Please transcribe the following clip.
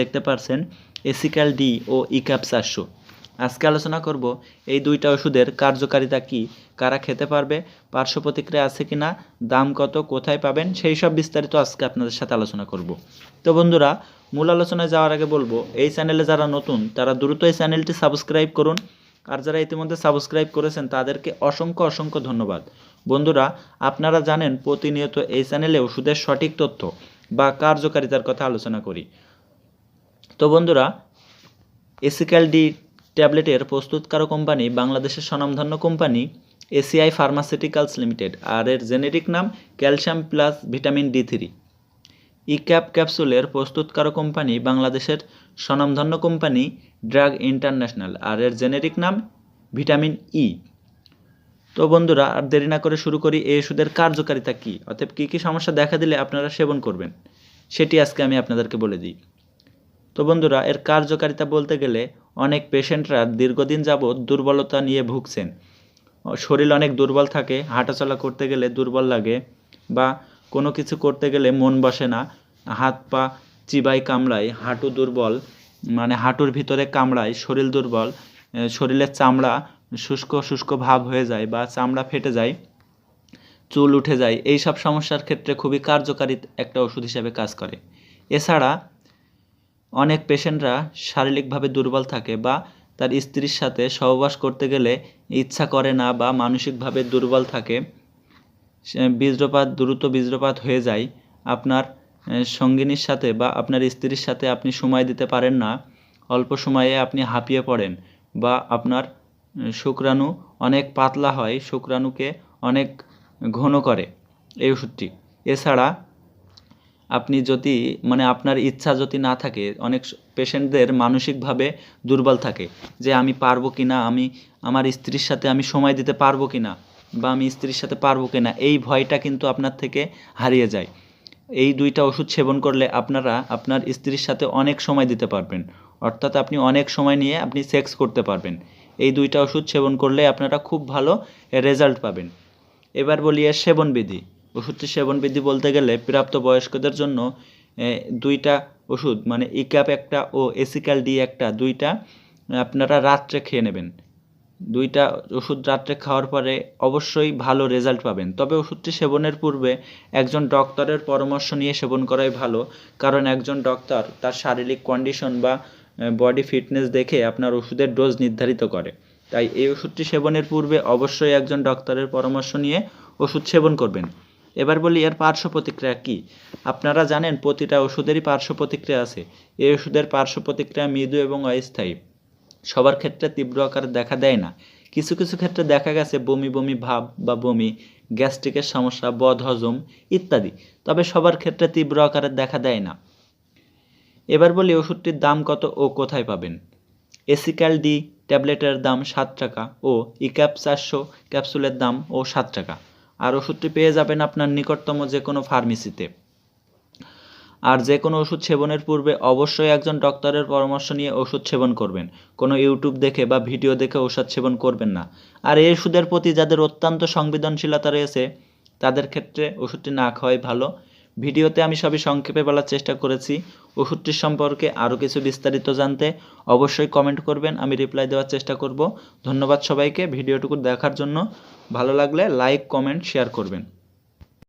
দেখতে পারছেন এসিক্যাল ডি ও ইক্যাপ চারশো। আজকে আলোচনা করব এই দুইটা ওষুধের কার্যকারিতা কি, কারা খেতে পারবে, পার্শ্ব প্রতিক্রিয়া আছে কি না দাম কত, কোথায় পাবেন, সেই সব বিস্তারিত আজকে আপনাদের সাথে আলোচনা করব। তো বন্ধুরা, মূল আলোচনায় যাওয়ার আগে বলব, এই চ্যানেলে যারা নতুন, তারা দ্রুত এই চ্যানেলটি সাবস্ক্রাইব করুন। আর যারা ইতিমধ্যে সাবস্ক্রাইব করেছেন, তাদেরকে অসংখ্য অসংখ্য ধন্যবাদ। বন্ধুরা, আপনারা জানেন, প্রতিনিয়ত এই চ্যানেলে ওষুধের সঠিক তথ্য বা কার্যকারিতার কথা আলোচনা করি। তো বন্ধুরা এসিক্যাল ডি ট্যাবলেটের প্রস্তুতকারক কোম্পানি বাংলাদেশের স্বনামধন্য কোম্পানি এসিআই ফার্মাসিউটিক্যালস লিমিটেড, আর এর জেনেরিক নাম calcium plus vitamin D three. Ecap ক্যাপসুলের প্রস্তুতকারক কোম্পানি বাংলাদেশের স্বনামধন্য কোম্পানি ড্রাগ ইন্টারন্যাশনাল, আর এর জেনেরিক নাম ভিটামিন ই। তো বন্ধুরা, আর দেরি না করে শুরু করি, এই ওষুধের কার্যকারিতা কী? অতএব কী কী সমস্যা দেখা দিলে আপনারা সেবন করবেন? সেটি আজকে আমি আপনাদেরকে বলে দিই। তো বন্ধুরা, এর কার্যকারিতা বলতে গেলে অনেক পেশেন্টরা দীর্ঘদিন যাবৎ দুর্বলতা নিয়ে ভুগছেন। শরীর অনেক দুর্বল থাকে, হাঁটাচলা করতে গেলে দুর্বল লাগে বা কোনো কিছু করতে গেলে মন বসে না, হাত পা চিবাই কামড়ায়, হাঁটু দুর্বল মানে হাঁটুর ভিতরে কামড়ায়, শরীর দুর্বল শরীরের চামড়া শুষ্ক শুষ্ক ভাব হয়ে যায় বা চামড়া ফেটে যায়, চুল উঠে যায় এই সব সমস্যার ক্ষেত্রে খুবই কার্যকারী একটা ওষুধ হিসেবে কাজ করে। এছাড়া অনেক পেশেন্টরা শারীরিকভাবে দুর্বল থাকে বা তার স্ত্রীর সাথে সহবাস করতে গেলে ইচ্ছা করে না বা মানসিকভাবে দুর্বল থাকে, সে বীর্যপাত, দ্রুত বীর্যপাত হয়ে যায়, আপনার সঙ্গিনীর সাথে বা আপনার স্ত্রীর সাথে আপনি সময় দিতে পারেন না, অল্প সময়ে আপনি হাঁপিয়ে পড়েন বা আপনার শুক্রাণু অনেক পাতলা হয়, শুক্রাণুকে অনেক ঘন করে, এই ওষুধটি। এছাড়া আপনি যদি মানে আপনার ইচ্ছা যদি না থাকে, অনেক পেশেন্টদের মানসিকভাবে দুর্বল থাকে, যে আমি পারব কি না আমি, আমার স্ত্রীর সাথে আমি সময় দিতে পারব কি না বা আমি স্ত্রীর সাথে পারব কি না এই ভয়টা কিন্তু আপনার থেকে হারিয়ে যায়। এই দুইটা ওষুধ সেবন করলে আপনারা, আপনার স্ত্রীর সাথে অনেক সময় দিতে পারবেন। অর্থাৎ আপনি অনেক সময় নিয়ে আপনি সেক্স করতে পারবেন। এই দুইটা ওষুধ সেবন করলে আপনারা খুব ভালো রেজাল্ট পাবেন। এবার বলি এর সেবনবিধি। ওষুধটি সেবনবিধি বলতে গেলে প্রাপ্ত বয়স্কদের জন্য দুইটা ওষুধ মানে ইক্যাপ একটা ও এসিক্যাল ডি একটা, দুইটা আপনারা রাত্রে খেয়ে নেবেন। দুইটা ওষুধ রাত্রে খাওয়ার পরে অবশ্যই ভালো রেজাল্ট পাবেন। তবে ওষুধটি সেবনের পূর্বে একজন ডক্টরের পরামর্শ নিয়ে সেবন করাই ভালো, কারণ একজন ডক্টর তার শারীরিক কন্ডিশন বা বডি ফিটনেস দেখে আপনার ওষুধের ডোজ নির্ধারিত করে। তাই এই ওষুধটি সেবনের পূর্বে অবশ্যই একজন ডক্টরের পরামর্শ নিয়ে ওষুধ সেবন করবেন। এবার বলি, এর পার্শ্ব প্রতিক্রিয়া কী? আপনারা জানেন প্রতিটা ওষুধেরই পার্শ্ব প্রতিক্রিয়া আছে। এই ওষুধের পার্শ্ব প্রতিক্রিয়া মৃদু এবং অস্থায়ী। সবার ক্ষেত্রে তীব্র আকারে দেখা দেয় না। কিছু কিছু ক্ষেত্রে দেখা গেছে বমি বমি ভাব বা বমি, গ্যাস্ট্রিকের সমস্যা বদহজম ইত্যাদি। তবে সবার ক্ষেত্রে তীব্র আকারে দেখা দেয় না। এবার বলি, ওষুধটির দাম কত ও কোথায় পাবেন? এসিক্যাল ডি ট্যাবলেটের দাম সাত টাকা ও ইক্যাপ চারশো ক্যাপসুলের দাম ও সাত টাকা। আর ওষুধটি পেয়ে যাবেন আপনার নিকটতম যে কোনো ফার্মেসিতে। আর যে কোনো ওষুধ সেবনের পূর্বে অবশ্যই একজন ডক্টরের পরামর্শ নিয়ে ওষুধ সেবন করবেন। কোনো ইউটিউব দেখে বা ভিডিও দেখে ওষুধ সেবন করবেন না। আর এই ওষুধের প্রতি যাদের অত্যন্ত সংবেদনশীলতা রয়েছে, তাদের ক্ষেত্রে ওষুধটি না খাওয়াই ভালো। ভিডিওতে আমি সবই সংক্ষেপে বলার চেষ্টা করেছি। ওষুধটির সম্পর্কে আরও কিছু বিস্তারিত জানতে অবশ্যই কমেন্ট করবেন, আমি রিপ্লাই দেওয়ার চেষ্টা করব। ধন্যবাদ সবাইকে ভিডিওটুকু দেখার জন্য। ভালো লাগলে লাইক কমেন্ট শেয়ার করবেন।